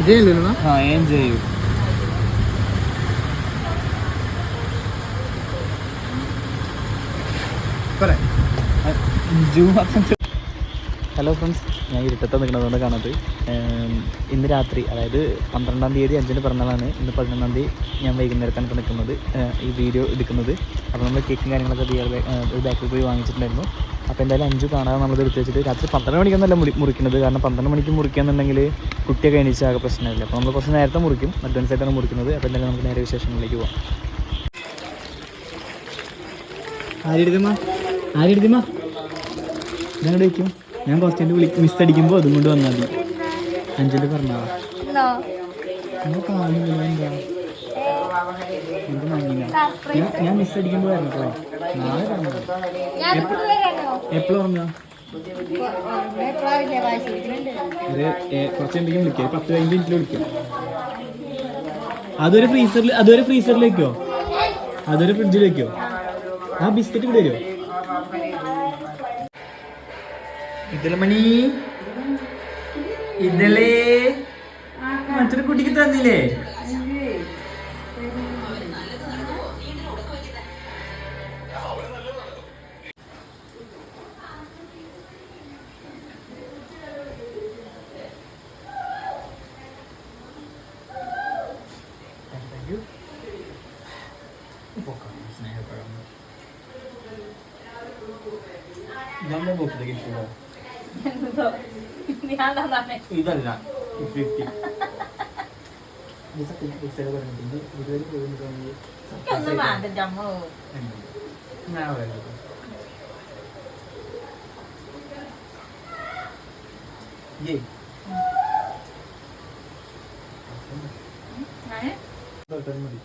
ഇതേല്ലോ ആ ഏം ചെയ്യൂ hello friends ഞാൻ ഇരുട്ടത്ത് നിൽക്കുന്നതുകൊണ്ട് കാണാത് ഇന്ന് രാത്രി അതായത് പന്ത്രണ്ടാം തീയതി അഞ്ചിന് പിറന്നാളാണ്. ഇന്ന് പതിനൊന്നാം തീയതി ഞാൻ വൈകുന്നേരത്താണ് ഇപ്പോൾ നിൽക്കുന്നത്. ഈ വീഡിയോ എടുക്കുന്നത്. അപ്പോൾ നമ്മൾ കേക്കും കാര്യങ്ങളൊക്കെ ബിയർ ഒരു ബാക്കിൽ പോയി വാങ്ങിച്ചിട്ടുണ്ടായിരുന്നു. അപ്പോൾ എന്തായാലും അഞ്ചു കാണാതെ നമ്മളത് എടുത്ത് വെച്ചിട്ട് രാത്രി പന്ത്രണ്ട് മണിക്കൊന്നല്ല മുറി മുറിക്കുന്നത്. കാരണം പന്ത്രണ്ട് മണിക്ക് മുറിക്കുകയെന്നുണ്ടെങ്കിൽ കുട്ടിയൊക്കെ കഴിഞ്ഞാൽ ആകെ പ്രശ്നമില്ല. അപ്പോൾ നമ്മൾ കുറച്ച് നേരത്തെ മുറിക്കും. അഡ്വാൻസ് ആയിട്ടാണ് മുറിക്കുന്നത്. അപ്പോൾ എന്തായാലും നമുക്ക് നേരെ വിശേഷങ്ങളിലേക്ക് പോകാം ആരെടുത്തമ്മ ആരെടുത്തമ്മ ഞാൻ വയ്ക്കും? ഞാൻ കുറച്ചു വിളി മിസ് അടിക്കുമ്പോൾ അതും കൊണ്ട് വന്നാൽ മതി. അഞ്ചിന്റെ പറഞ്ഞാ കാണുന്നില്ല എന്താ എന്ത്? മഞ്ഞില്ല ഞാൻ മിസ് അടിക്കുമ്പോൾ വരണോ നാളെ എപ്പോഴും പറഞ്ഞോ ഒരു കുറച്ച് എന്തെങ്കിലും വിളിക്കാം. പത്ത് പതിനഞ്ച് മിനിറ്റിൽ വിളിക്കാം. അതൊരു ഫ്രീസറിൽ അതൊരു ഫ്രീസറിൽ വെക്കോ? അതൊരു ഫ്രിഡ്ജിൽ വെക്കോ? ആ ബിസ്ക്കറ്റ് ഇവിടെ വരുമോ ഇതിലമണി ഇതല്ലേ? മറ്റൊരു കുട്ടിക്ക് തന്നില്ലേ? ഞാൻ ബോക്സിലേക്ക് ഇരിക്കുമോ ഇതല്ല ഫിഫ്റ്റി ഇതുവരെ മതി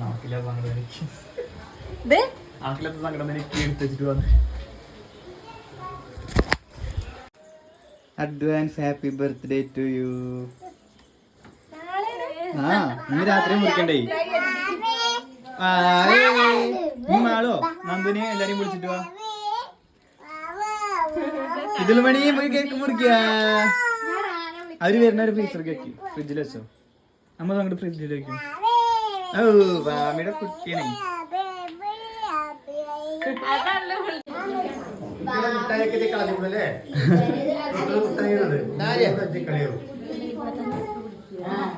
നാട്ടിലെ സങ്കടം എനിക്ക്. ഇത് നാട്ടിലത്തെ സങ്കടം എനിക്ക് എടുത്ത് വെച്ചിട്ട് വന്ന്. Advance happy birthday to you ആ ഇന്ന് രാത്രി മുറിക്കണ്ടേ? ആ, ഏയ്. നീ മാളോ നന്ദുനെ എല്ലാരെയും വിളിച്ചിട്ട് വാ. ഇതിൽ മണി പോയി കേക്ക് മുറിക്കുക അവർ വരുന്ന ഒരു ഫ്രീസർ കേക്ക് ഫ്രിഡ്ജിൽ വെച്ചോ. നമ്മൾ അങ്ങോട്ട് ഫ്രിഡ്ജിൽ വെക്കും. ഓ വാമിയുടെ കുട്ടിയാണ് ഇതേയുള്ളൂ ഇതേയുള്ളൂ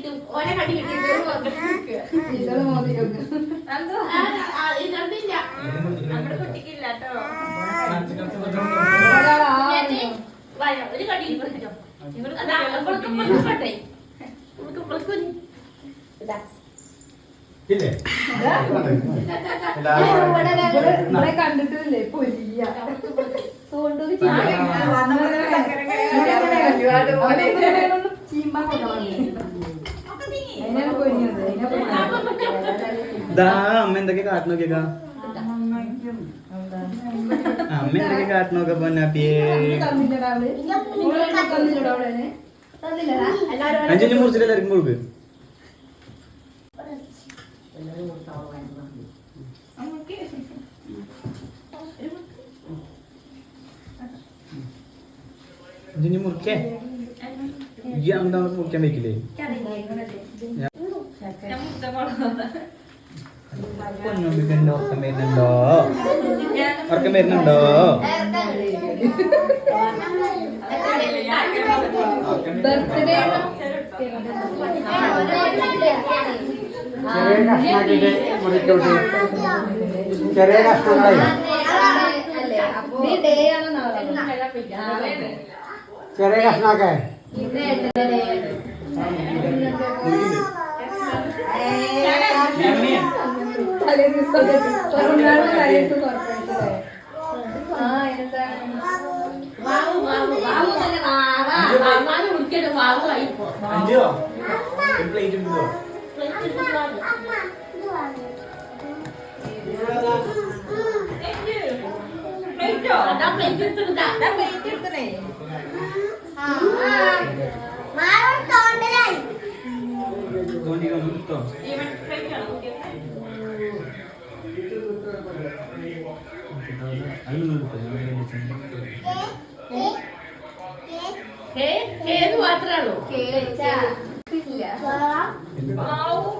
കിട്ടും. ഓനെ കടി കിട്ടില്ല നമ്മുടെ കുട്ടിക്കില്ല കേട്ടോ. ഒരു കടി കിട്ടോ. ഇല്ലേ? ഇവിടെ കണ്ടിട്ടില്ലേ? പൊരിയ അമ്മ എന്തൊക്കെ കാട്ടു നോക്കിയേക്കാ അമ്മ എന്തൊക്കെ കാട്ടു നോക്ക പൊന്നാപ്പിയേ അഞ്ചു മുറിച്ചിട്ട് എല്ലാവർക്കും കൊടുക്ക്. അഞ്ചു മുറിക്കേ? ഈ എന്താ മുറിക്കാൻ വെക്കില്ലേ പൊന്നോപ്പിന്റെ ഉറക്കം വരുന്നുണ്ടോ ഉറക്കം വരുന്നുണ്ടോ ചെറിയ മുറിച്ചോട്ട് ചെറിയ ചെറിയ കഷ്ണാക്കെ. തലേ ദിവസം surprise അല്ലേ? ആ എന്താണ് ഏത് മാത്രമേ ഉള്ളൂ.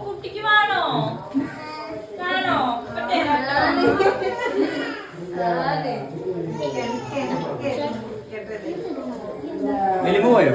കുട്ടിക്ക് വേണോ? വേണോ? എലിമ പോയോ?